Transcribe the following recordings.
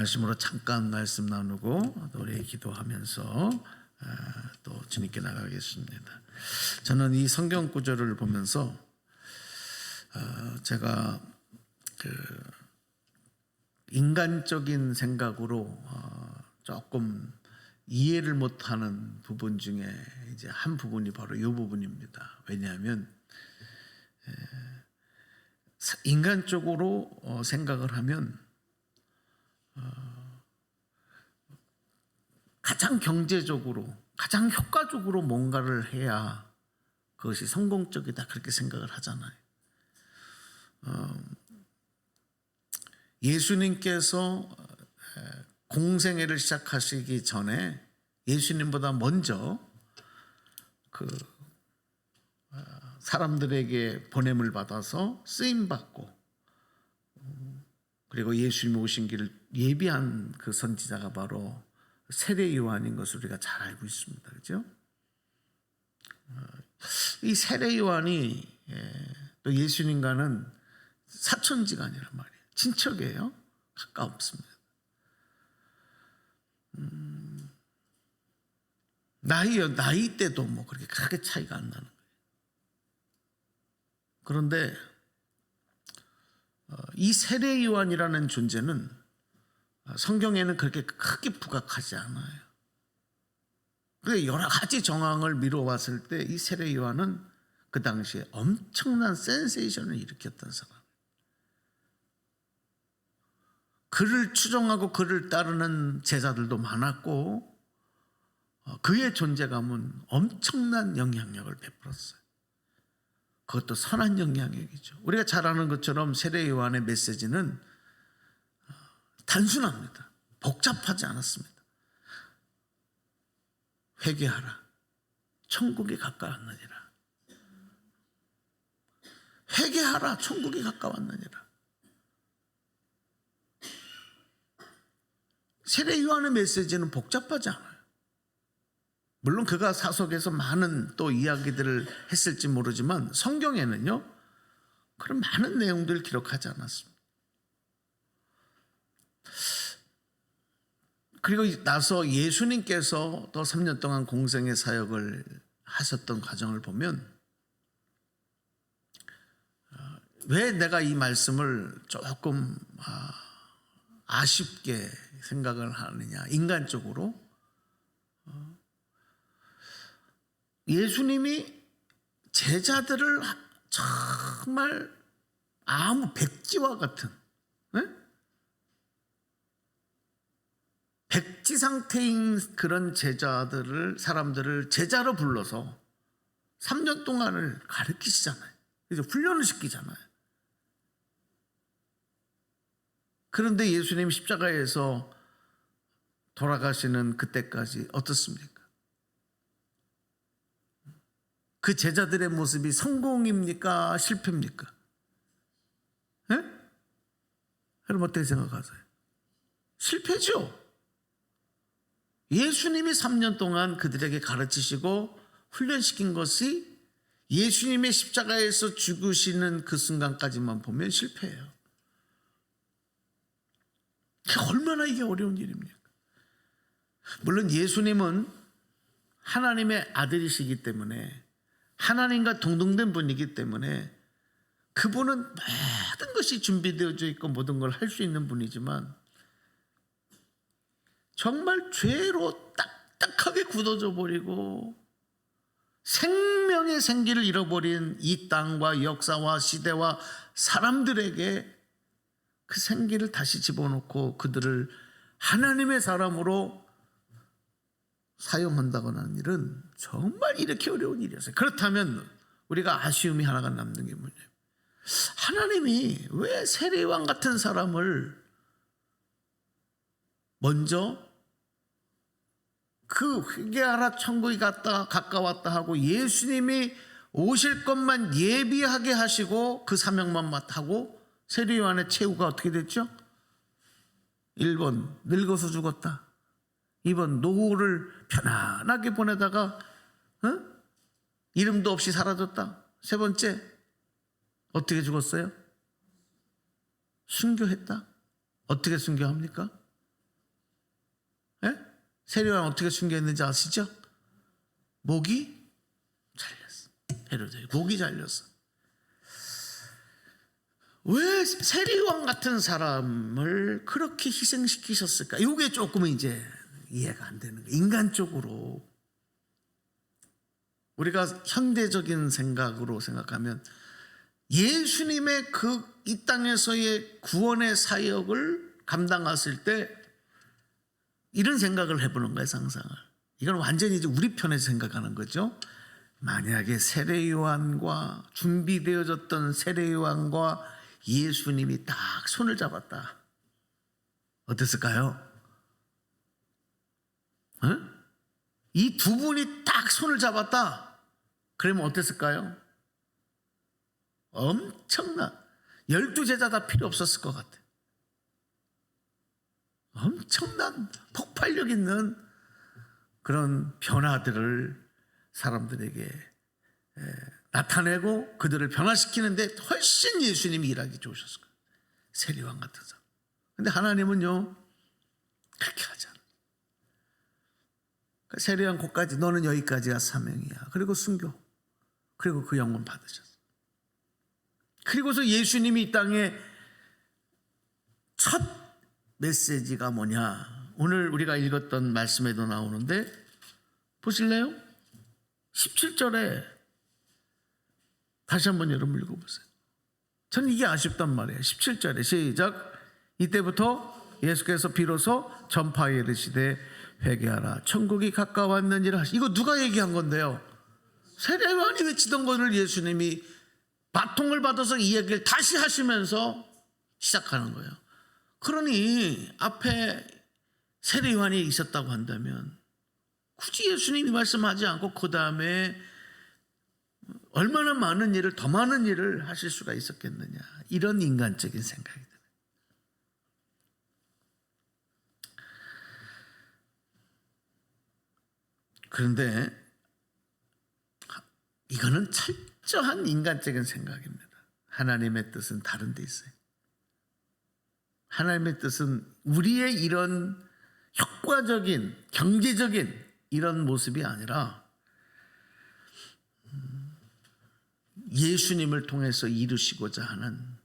말씀으로 잠깐 말씀 나누고 노래 기도하면서 아, 또 주님께 나가겠습니다. 저는 이 성경 구절을 보면서 아, 제가 그 인간적인 생각으로 어, 조금 이해를 못하는 부분 중에 이제 한 부분이 바로 이 부분입니다. 왜냐하면 에, 인간적으로 어, 생각을 하면 어, 가장 경제적으로 가장 효과적으로 뭔가를 해야 그것이 성공적이다 그렇게 생각을 하잖아요. 어, 예수님께서 공생애를 시작하시기 전에 예수님보다 먼저 그 어, 사람들에게 보냄을 받아서 쓰임 받고 그리고 예수님 오신 길을 예비한 그 선지자가 바로 세례 요한인 것을 우리가 잘 알고 있습니다. 그죠? 어, 이 세례 요한이 예, 또 예수님과는 사촌지간이란 말이에요. 친척이에요. 가까웠습니다. 음, 나이 나이 때도 뭐 그렇게 크게 차이가 안 나는 거예요. 그런데 어, 이 세례 요한이라는 존재는 성경에는 그렇게 크게 부각하지 않아요. 그 여러 가지 정황을 미뤄봤을 때 이 세례 요한은 그 당시에 엄청난 센세이션을 일으켰던 사람. 그를 추종하고 그를 따르는 제자들도 많았고 어, 그의 존재감은 엄청난 영향력을 베풀었어요. 그것도 선한 영향력이죠. 우리가 잘 아는 것처럼 세례 요한의 메시지는 어, 단순합니다. 복잡하지 않았습니다. 회개하라. 천국이 가까웠느니라. 회개하라. 천국이 가까웠느니라. 세례 요한의 메시지는 복잡하지 않아요. 물론 그가 사석에서 많은 또 이야기들을 했을지 모르지만 성경에는요 그런 많은 내용들을 기록하지 않았습니다. 그리고 나서 예수님께서 또 3년 동안 공생의 사역을 하셨던 과정을 보면 어, 왜 내가 이 말씀을 조금 아, 아쉽게 생각을 하느냐. 인간적으로 예수님이 제자들을 정말 아무 백지와 같은 백지 상태인 그런 제자들을 사람들을 제자로 불러서 3년 동안을 가르치시잖아요. 이제 훈련을 시키잖아요. 그런데 예수님 십자가에서 돌아가시는 그때까지 어떻습니까? 그 제자들의 모습이 성공입니까? 실패입니까? 예? 여러분 어떻게 생각하세요? 실패죠. 예수님이 3년 동안 그들에게 가르치시고 훈련시킨 것이 예수님의 십자가에서 죽으시는 그 순간까지만 보면 실패예요. 얼마나 이게 어려운 일입니까? 물론 예수님은 하나님의 아들이시기 때문에 하나님과 동등된 분이기 때문에 그분은 모든 것이 준비되어져 있고 모든 걸 할 수 있는 분이지만 정말 죄로 딱딱하게 굳어져 버리고 생명의 생기를 잃어버린 이 땅과 역사와 시대와 사람들에게 그 생기를 다시 집어넣고 그들을 하나님의 사람으로 사용한다거나 하는 일은 정말 이렇게 어려운 일이었어요. 그렇다면 우리가 아쉬움이 하나가 남는 게 뭐냐면 하나님이 왜 세례왕 같은 사람을 먼저 그 회개하라 천국이 갔다 가까웠다 하고 예수님이 오실 것만 예비하게 하시고 그 사명만 맡하고 세례요한의 최후가 어떻게 됐죠? 1번 늙어서 죽었다. 2번 노후를 편안하게 보내다가 어? 이름도 없이 사라졌다. 세 번째 어떻게 죽었어요? 순교했다. 어떻게 순교합니까? 세례요한 어떻게 숨겼는지 아시죠? 목이 잘렸어. 헤로데 목이 잘렸어. 왜 세례요한 같은 사람을 그렇게 희생시키셨을까? 이게 조금은 이제 이해가 안 되는 거예요. 인간적으로 우리가 현대적인 생각으로 생각하면 예수님의 그 이 땅에서의 구원의 사역을 감당하실 때 이런 생각을 해보는 거예요, 상상을. 이건 완전히 이제 우리 편에서 생각하는 거죠. 만약에 세례 요한과 준비되어졌던 세례 요한과 예수님이 딱 손을 잡았다. 어땠을까요? 이 두 분이 딱 손을 잡았다. 그러면 어땠을까요? 엄청나. 열두 제자 다 필요 없었을 것 같아. 엄청난 폭발력 있는 그런 변화들을 사람들에게 에, 나타내고 그들을 변화시키는데 훨씬 예수님이 일하기 좋으셨을 거예요. 세리왕 같은 사람. 근데 하나님은요, 그렇게 하지 않아요. 그러니까 세리왕 곳까지 너는 여기까지가 사명이야. 그리고 순교. 그리고 그 영혼 받으셨어. 그리고서 예수님이 이 땅에 첫 메시지가 뭐냐? 오늘 우리가 읽었던 말씀에도 나오는데 보실래요? 17절에 다시 한번 여러분 읽어보세요. 저는 이게 아쉽단 말이에요. 17절에 시작. 이때부터 예수께서 비로소 전파에 이르시되 회개하라. 천국이 가까웠느니라. 이거 누가 얘기한 건데요? 세례요한이 외치던 것을 예수님이 바통을 받아서 이 얘기를 다시 하시면서 시작하는 거예요. 그러니 앞에 세례 요한이 있었다고 한다면 굳이 예수님이 말씀하지 않고 그 다음에 얼마나 많은 일을 더 많은 일을 하실 수가 있었겠느냐 이런 인간적인 생각이 들어요. 그런데 이거는 철저한 인간적인 생각입니다. 하나님의 뜻은 다른 데 있어요. 하나님의 뜻은 우리의 이런 효과적인 경제적인 이런 모습이 아니라 음, 예수님을 통해서 이루시고자 하는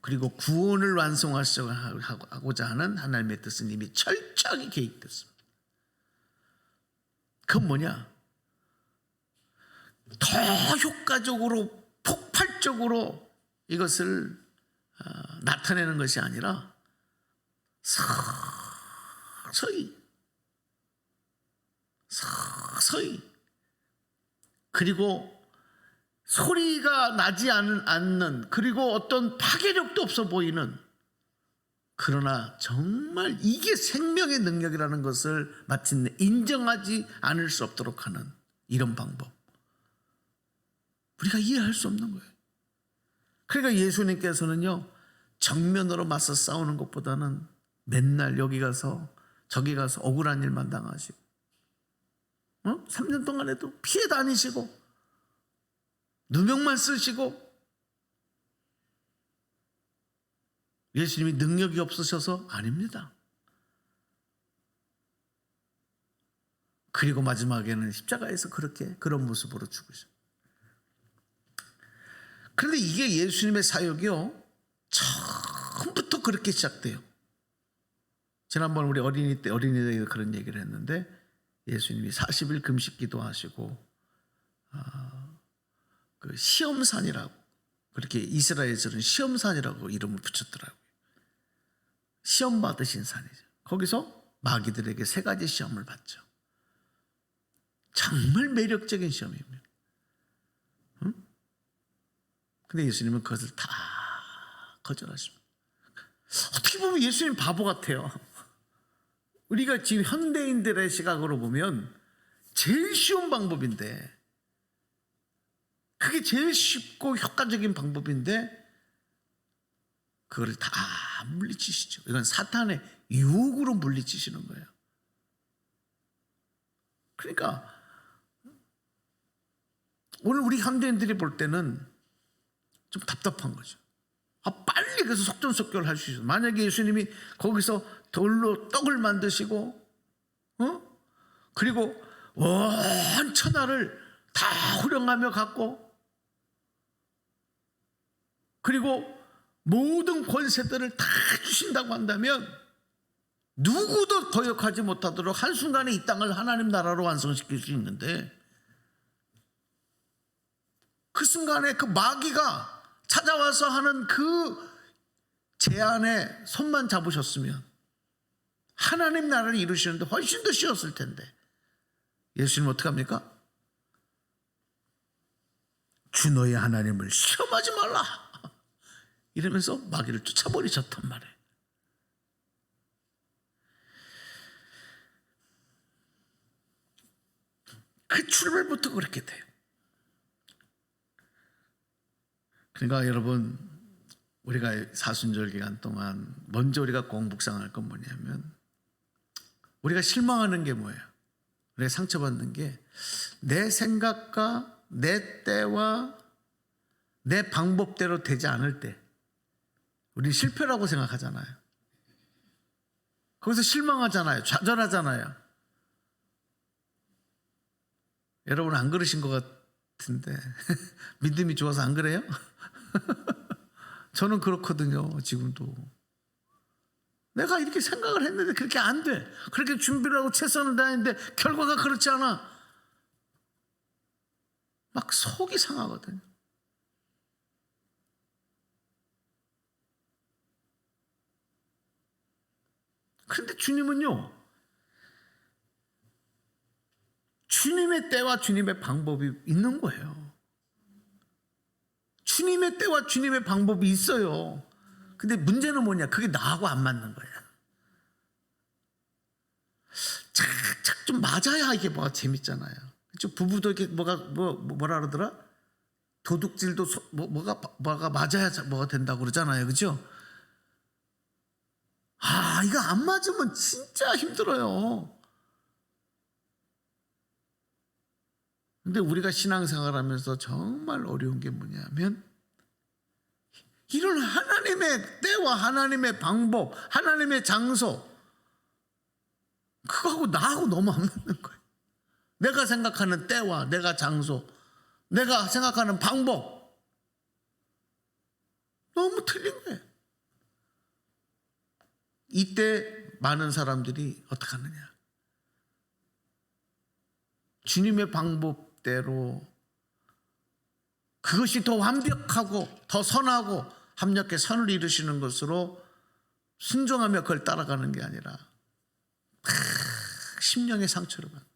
그리고 구원을 완성하고자 하는 하나님의 뜻은 이미 철저하게 계획됐습니다. 그건 뭐냐? 더 효과적으로 폭발적으로 이것을 어, 나타내는 것이 아니라 서서히 서서히. 그리고 소리가 나지 않는, 그리고 어떤 파괴력도 없어 보이는. 그러나 정말 이게 생명의 능력이라는 것을 마침내 인정하지 않을 수 없도록 하는 이런 방법. 우리가 이해할 수 없는 거예요. 그러니까 예수님께서는요 정면으로 맞서 싸우는 것보다는 맨날 여기 가서 저기 가서 억울한 일만 당하시고 어? 3년 동안에도 피해 다니시고 누명만 쓰시고 예수님이 능력이 없으셔서 아닙니다. 그리고 마지막에는 십자가에서 그렇게 그런 모습으로 죽으셔. 그런데 이게 예수님의 사역이요. 처음부터 그렇게 시작돼요. 지난번 우리 어린이 때 어린이들에게 그런 얘기를 했는데 예수님이 40일 금식 기도하시고 아, 그 시험산이라고 그렇게 이스라엘에서는 시험산이라고 이름을 붙였더라고요. 시험 받으신 산이죠. 거기서 마귀들에게 세 가지 시험을 받죠. 정말 매력적인 시험입니다. 응? 근데 예수님은 그것을 다 거절하십니다. 어떻게 보면 예수님 바보 같아요. 우리가 지금 현대인들의 시각으로 보면 제일 쉬운 방법인데 그게 제일 쉽고 효과적인 방법인데 그거를 다 물리치시죠. 이건 사탄의 유혹으로 물리치시는 거예요. 그러니까 오늘 우리 현대인들이 볼 때는 좀 답답한 거죠. 아, 빨리 그래서 속전속결 할 수 있어요. 만약에 예수님이 거기서 돌로 떡을 만드시고, 어? 그리고 온 천하를 다 후령하며 갖고 그리고 모든 권세들을 다 주신다고 한다면 누구도 거역하지 못하도록 한순간에 이 땅을 하나님 나라로 완성시킬 수 있는데 그 순간에 그 마귀가 찾아와서 하는 그 제안에 손만 잡으셨으면 하나님 나라를 이루시는데 훨씬 더 쉬웠을 텐데. 예수님 어떻게 합니까? 주 너의 하나님을 시험하지 말라. 이러면서 마귀를 쫓아버리셨단 말이에요. 그 출발부터 그렇게 돼요. 그러니까 여러분 우리가 사순절 기간 동안 먼저 우리가 공복상할 건 뭐냐면 우리가 실망하는 게 뭐예요? 우리가 상처받는 게 내 생각과 내 때와 내 방법대로 되지 않을 때 우리 실패라고 생각하잖아요. 거기서 실망하잖아요. 좌절하잖아요. 여러분 안 그러신 것 같은데 믿음이 좋아서 안 그래요? 저는 그렇거든요. 지금도. 내가 이렇게 생각을 했는데 그렇게 안 돼. 그렇게 준비를 하고 최선을 다했는데 결과가 그렇지 않아. 막 속이 상하거든요. 그런데 주님은요. 주님의 때와 주님의 방법이 있는 거예요. 주님의 때와 주님의 방법이 있어요. 근데 문제는 뭐냐? 그게 나하고 안 맞는 거야. 착착 좀 맞아야 이게 뭐가 재밌잖아요. 그렇죠? 부부도 이렇게 뭐가 뭐 뭐라 그러더라? 도둑질도 소, 뭐, 뭐가 뭐가 맞아야 뭐가 된다고 그러잖아요. 그렇죠? 아, 이거 안 맞으면 진짜 힘들어요. 근데 우리가 신앙생활 하면서 정말 어려운 게 뭐냐면 이런 하나님의 때와 하나님의 방법, 하나님의 장소 그거하고 나하고 너무 안 맞는 거예요. 내가 생각하는 때와 내가 장소, 내가 생각하는 방법 너무 틀린 거예요. 이때 많은 사람들이 어떻게 하느냐? 주님의 방법대로 그것이 더 완벽하고 더 선하고 합력해 선을 이루시는 것으로 순종하며 그걸 따라가는 게 아니라 크, 심령의 상처를 받는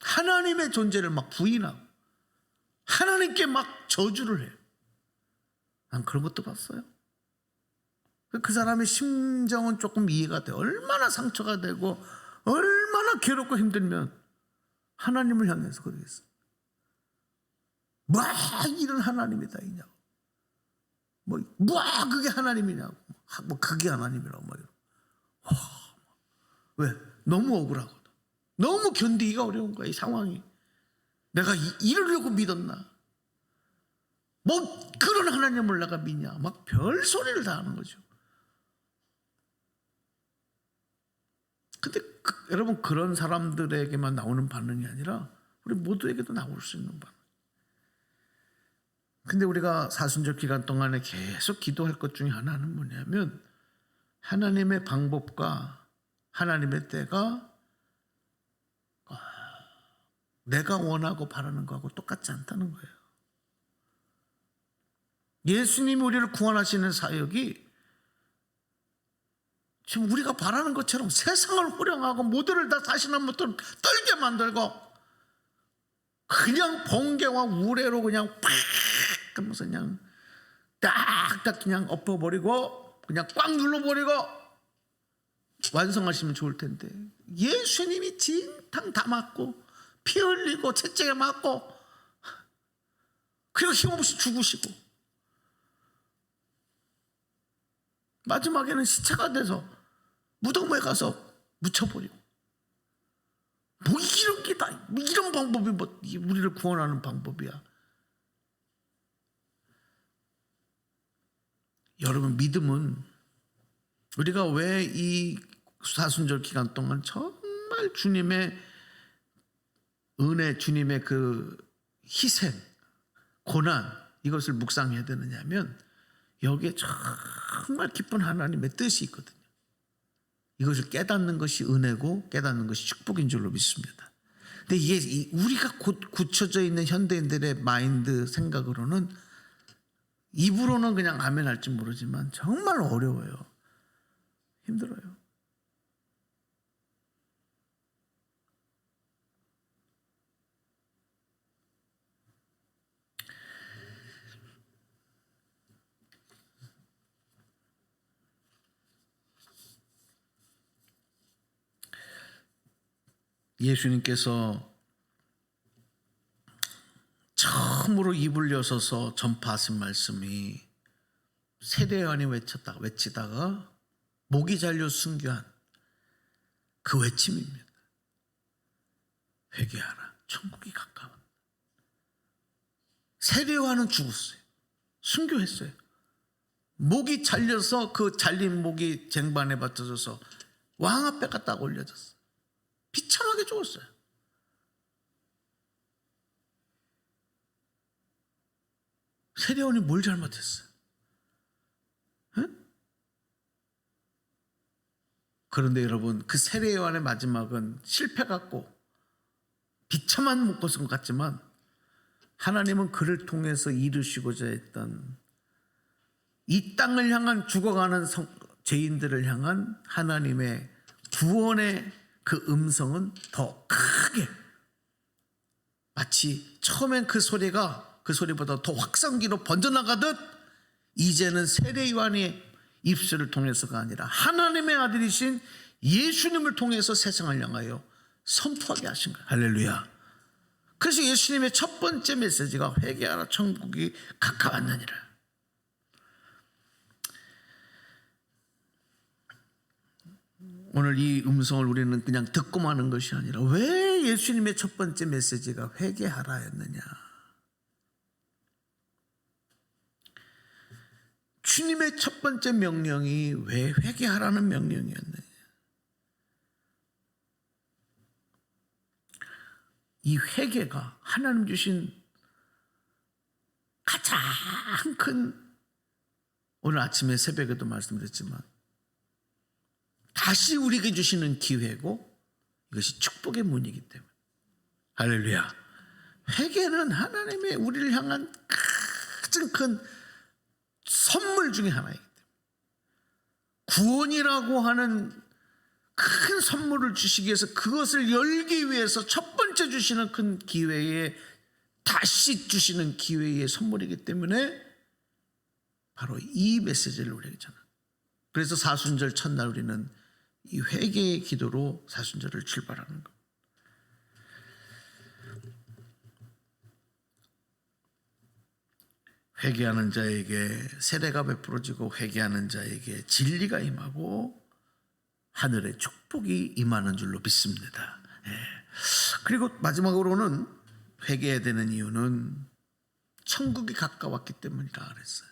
하나님의 존재를 막 부인하고 하나님께 막 저주를 해요. 난 그런 것도 봤어요. 그 사람의 심정은 조금 이해가 돼. 얼마나 상처가 되고 얼마나 괴롭고 힘들면 하나님을 향해서 그러겠어. 뭐 이런 하나님이다 이냐고. 뭐, 뭐 그게 하나님이냐고. 뭐 그게 하나님이라고 말이야. 왜? 너무 억울하거든. 너무 견디기가 어려운 거야 이 상황이. 내가 이, 이러려고 믿었나? 뭐 그런 하나님을 내가 믿냐? 막 별 소리를 다 하는 거죠. 근데 그, 여러분 그런 사람들에게만 나오는 반응이 아니라 우리 모두에게도 나올 수 있는 반응. 근데 우리가 사순절 기간 동안에 계속 기도할 것 중에 하나는 뭐냐면 하나님의 방법과 하나님의 때가 내가 원하고 바라는 거하고 똑같지 않다는 거예요. 예수님이 우리를 구원하시는 사역이 지금 우리가 바라는 것처럼 세상을 호령하고 모두를 다 자신한부터 떨게 만들고 그냥 번개와 우레로 그냥 팍 하면서 그냥 딱딱 그냥 엎어버리고 그냥 꽉 눌러버리고 완성하시면 좋을 텐데 예수님이 진탕 다 맞고 피 흘리고 채찍에 맞고 그리고 힘없이 죽으시고 마지막에는 시체가 돼서 무덤에 가서 묻혀버리고 뭐 이런 게다뭐 이런 방법이 뭐 우리를 구원하는 방법이야. 여러분 믿음은 우리가 왜 이 사순절 기간 동안 정말 주님의 은혜, 주님의 그 희생, 고난 이것을 묵상해야 되느냐면 여기에 정말 깊은 하나님의 뜻이 있거든요. 이것을 깨닫는 것이 은혜고 깨닫는 것이 축복인 줄로 믿습니다. 근데 이게 이- 우리가 곧 굳혀져 있는 현대인들의 마인드 생각으로는 입으로는 그냥 아멘 할지 모르지만 정말 어려워요. 힘들어요. 예수님께서 처음으로 입을 여서서 전파하신 말씀이 세례요한이 외쳤다 외치다가 목이 잘려 순교한 그 외침입니다. 회개하라. 천국이 가까워. 세례요한은 죽었어요. 순교했어요. 목이 잘려서 그 잘린 목이 쟁반에 받쳐져서 왕 앞에 갖다 올려졌어. 비참하게 죽었어요. 세례원이 뭘 잘못했어요? 응? 그런데 여러분 그 세례요한의 마지막은 실패 같고 비참한 것은 같지만 하나님은 그를 통해서 이루시고자 했던 이 땅을 향한 죽어가는 성- 죄인들을 향한 하나님의 구원의 그 음성은 더 크게 마치 처음엔 그 소리가 그 소리보다 더 확성기로 번져나가듯 이제는 세례 요한의 입술을 통해서가 아니라 하나님의 아들이신 예수님을 통해서 세상을 향하여 선포하게 하신 거예요. 할렐루야. 그래서 예수님의 첫 번째 메시지가 회개하라 천국이 가까웠느니라. 오늘 이 음성을 우리는 그냥 듣고만 하는 것이 아니라 왜 예수님의 첫 번째 메시지가 회개하라였느냐? 주님의 첫 번째 명령이 왜 회개하라는 명령이었느냐? 이 회개가 하나님 주신 가장 큰 오늘 아침에 새벽에도 말씀드렸지만 다시 우리에게 주시는 기회고 이것이 축복의 문이기 때문에 할렐루야 회개는 하나님의 우리를 향한 가장 큰 선물 중에 하나이기 때문에 구원이라고 하는 큰 선물을 주시기 위해서 그것을 열기 위해서 첫 번째 주시는 큰 기회에 다시 주시는 기회의 선물이기 때문에 바로 이 메시지를 우리에게 전하. 그래서 사순절 첫날 우리는 이 회개의 기도로 사순절을 출발하는 것. 회개하는 자에게 세례가 베풀어지고 회개하는 자에게 진리가 임하고 하늘의 축복이 임하는 줄로 믿습니다. 예. 그리고 마지막으로는 회개해야 되는 이유는 천국이 가까웠기 때문이라 그랬어요.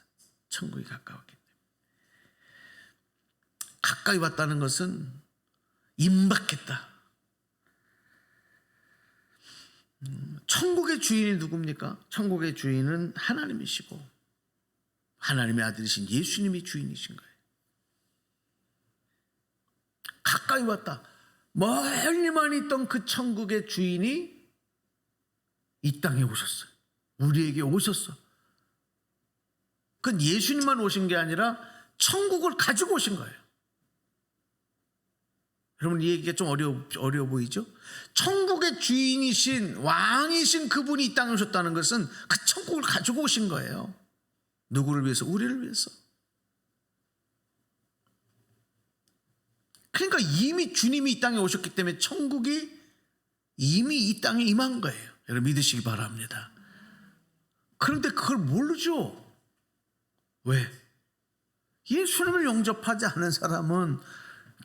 천국이 가까웠기 때문에. 가까이 왔다는 것은 임박했다. 음, 천국의 주인이 누굽니까? 천국의 주인은 하나님이시고 하나님의 아들이신 예수님이 주인이신 거예요. 가까이 왔다. 멀리만 있던 그 천국의 주인이 이 땅에 오셨어요. 우리에게 오셨어. 그건 예수님만 오신 게 아니라 천국을 가지고 오신 거예요. 여러분 이 얘기가 좀 어려워, 어려워 보이죠? 천국의 주인이신 왕이신 그분이 이 땅에 오셨다는 것은 그 천국을 가지고 오신 거예요. 누구를 위해서? 우리를 위해서. 그러니까 이미 주님이 이 땅에 오셨기 때문에 천국이 이미 이 땅에 임한 거예요. 여러분 믿으시기 바랍니다. 그런데 그걸 모르죠. 왜? 예수님을 영접하지 않은 사람은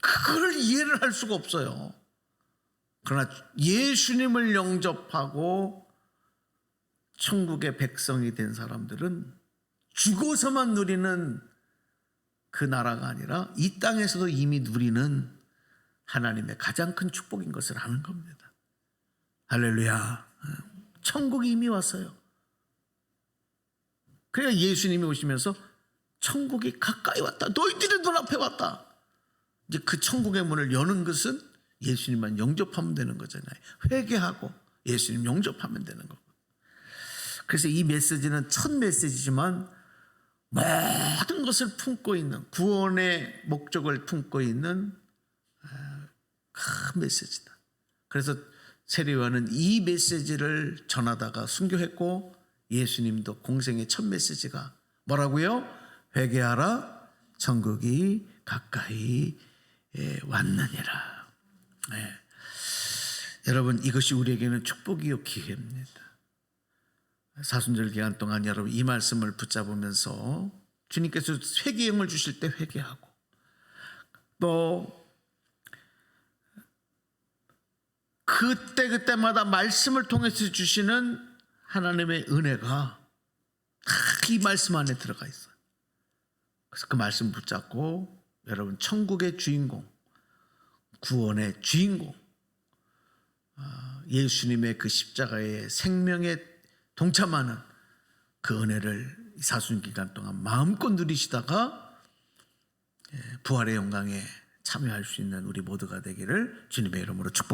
그걸 이해를 할 수가 없어요. 그러나 예수님을 영접하고 천국의 백성이 된 사람들은 죽어서만 누리는 그 나라가 아니라 이 땅에서도 이미 누리는 하나님의 가장 큰 축복인 것을 아는 겁니다. 할렐루야. 천국이 이미 왔어요. 그래야 예수님이 오시면서 천국이 가까이 왔다. 너희들의 눈앞에 왔다. 이제 그 천국의 문을 여는 것은 예수님만 영접하면 되는 거잖아요. 회개하고 예수님 영접하면 되는 거고. 그래서 이 메시지는 첫 메시지지만 모든 것을 품고 있는 구원의 목적을 품고 있는 아, 큰 메시지다. 그래서 세례요한은 이 메시지를 전하다가 순교했고 예수님도 공생의 첫 메시지가 뭐라고요? 회개하라 천국이 가까이 예, 왔느니라. 예. 여러분 이것이 우리에게는 축복이요 기회입니다. 사순절 기간 동안 여러분 이 말씀을 붙잡으면서 주님께서 회개형을 주실 때 회개하고 또 그때 그때마다 말씀을 통해서 주시는 하나님의 은혜가 다이 말씀 안에 들어가 있어요. 그래서 그 말씀 붙잡고 여러분 천국의 주인공, 구원의 주인공, 아, 예수님의 그 십자가의 생명에 동참하는 그 은혜를 사순 기간 동안 마음껏 누리시다가 예, 부활의 영광에 참여할 수 있는 우리 모두가 되기를 주님의 이름으로 축복합니다.